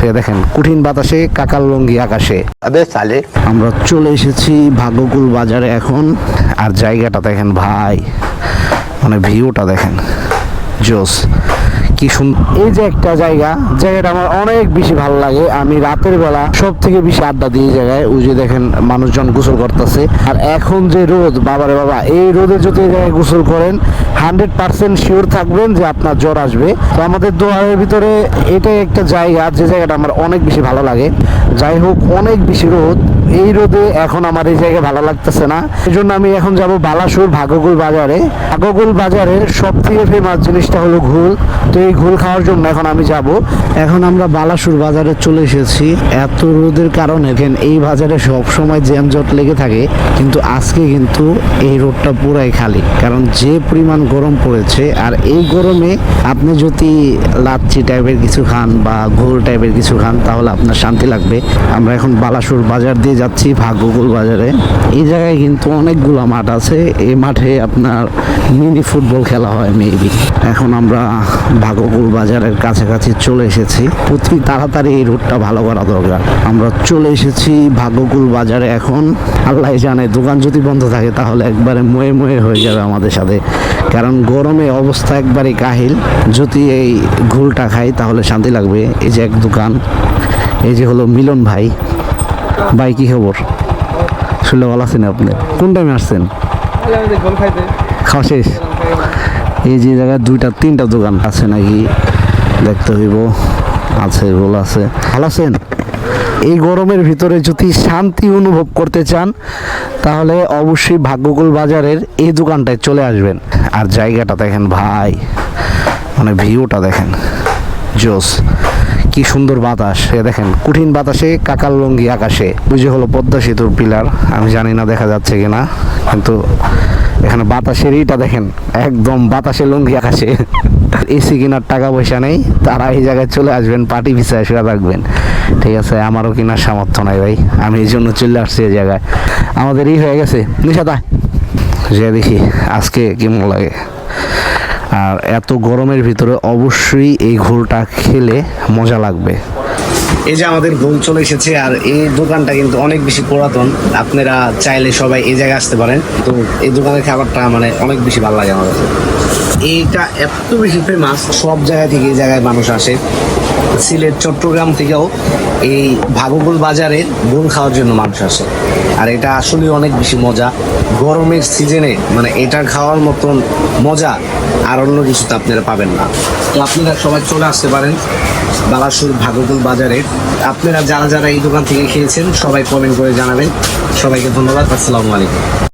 থেকে দেখেন কঠিন বাতাসে কাকার লঙ্গি আকাশে। আমরা চলে এসেছি ভাগ্যকুল বাজারে এখন আর জায়গাটা দেখেন ভাই মানে ভিউটা দেখেন জোস। কি সুন্দর এই যে একটা জায়গা, জায়গাটা আমার অনেক বেশি ভালো লাগে। আমি রাতের বেলা সব থেকে বেশি আড্ডা দিয়ে জায়গায়। ওই যে দেখেন মানুষজন গোসল করতেছে। আর এখন যে রোদ, বাবারে বাবা, এই রোদে যদি জায়গায় গোসল করেন, হান্ড্রেড পার্সেন্ট শিওর থাকবেন যে আপনার জ্বর আসবে। তো আমাদের দোয়ারের ভিতরে এটাই একটা জায়গা, যে জায়গাটা আমার অনেক বেশি ভালো লাগে। যাই হোক, অনেক বেশি রোদ। এই রোদে এখন আমার এই জায়গায় ভালো লাগতেছে না। এই জন্য আমি এখন যাব বালাসুর ভাগকুল বাজারে। ভাগকুল বাজারের সব থেকে ফেমাস জিনিসটা হলো ঘুল। তো এই ঘোল খাওয়ার জন্য এখন আমি যাব। এখন আমরা বালাসুর বাজারে চলে এসেছি। এত রোদের কারণে এই বাজারে সব সময় জ্যামজট লেগে থাকে, কিন্তু আজকে কিন্তু এই রোডটা পুরাই খালি। কারণ যে পরিমাণ গরম পড়েছে, আর এই গরমে আপনি যদি লাচ্ছি টাইপের কিছু খান বা ঘোল টাইপের কিছু খান, তাহলে আপনার শান্তি লাগবে। আমরা এখন বালাসুর বাজার দিয়ে যাচ্ছি, ভাগ্যকুল বাজারে। এই জায়গায় কিন্তু অনেকগুলো মাঠ আছে। এই মাঠে আপনার মিনি ফুটবল খেলা হয়, মেবি। এখন আমরা ভাগ্যকুল বাজারের কাছাকাছি চলে এসেছি। অতি তাড়াতাড়ি এই রুটটা ভালো করা দরকার। আমরা চলে এসেছি ভাগ্যকুল বাজারে এখন। আল্লাহ জানে দোকান যদি বন্ধ থাকে তাহলে একবারে ময়ে ময়ে হয়ে যাবে আমাদের সাথে। কারণ গরমে অবস্থা একবারে কাহিল। যদি এই ঘুলটা খাই তাহলে শান্তি লাগবে। এই যে এক দোকান এই যে হলো মিলন ভাই। ভাই কি খবর? শুনলে ভালো আছেন আপনি? কোন টাইমে আসছেন? খাওয়া শেষ? এই যে জায়গায় দুইটা, তিনটা দোকান আছে নাকি? দেখতে হইব। আছে এগুলো আছে। ভালো আছেন? এই গরমের ভিতরে যদি শান্তি অনুভব করতে চান, তাহলে অবশ্যই ভাগ্যকুল বাজারের এই দোকানটায় চলে আসবেন। আর জায়গাটা দেখেন ভাই মানে ভিউটা দেখেন। জোস। কি সুন্দর বাতাস দেখেন, কঠিন বাতাসে কাকাল লঙ্গি আকাশে। বুঝে হলো পদ্মা সেতুর পিলার, আমি জানি না দেখা যাচ্ছে কিনা, কিন্তু এখানে বাতাসের ইটা দেখেন, একদম বাতাসে লঙ্গি আকাশে। এসি কেনার টাকা পয়সা নেই, তারা এই জায়গায় চলে আসবেন, পার্টি ভিসায় সেটা থাকবেন ঠিক আছে, আমারও কেনার সামর্থ্য নাই ভাই, আমি এই জন্য চলে আসছি এই জায়গায়। আমাদের ই হয়ে গেছে, নিশাদা। যে দেখি, আজকে কেমন লাগে? আর এত গরমের ভিতরে অবশ্যই এই ঘোলটা খেলে মজা লাগবে। এই যে আমাদের ঘোল চলে এসেছে আর এই দোকানটা কিন্তু অনেক বেশি পুরাতন। আপনারা চাইলে সবাই এই জায়গায় আসতে পারেন। তো এই দোকানের খাবারটা মানে অনেক বেশি ভালো লাগে আমার এইটা এত বেশি ফেমাস সব জায়গা থেকে এই জায়গায় মানুষ আসে। সিলেট, চট্টগ্রাম থেকেও এই ভাগকুল বাজারে গুল খাওয়ার জন্য মানুষ আসে। আর এটা আসলে অনেক বেশি মজা। গরমের সিজনে মানে এটা খাওয়ার মতন মজা আর অন্য কিছুতে আপনারা পাবেন না। তো আপনারা সবাই চলে আসতে পারেন বালাসুর ভাগকুল বাজারে। আপনারা যারা যারা এই দোকান থেকে খেয়েছেন, সবাই কমেন্ট করে জানাবেন। সবাইকে ধন্যবাদ, আসসালামু আলাইকুম।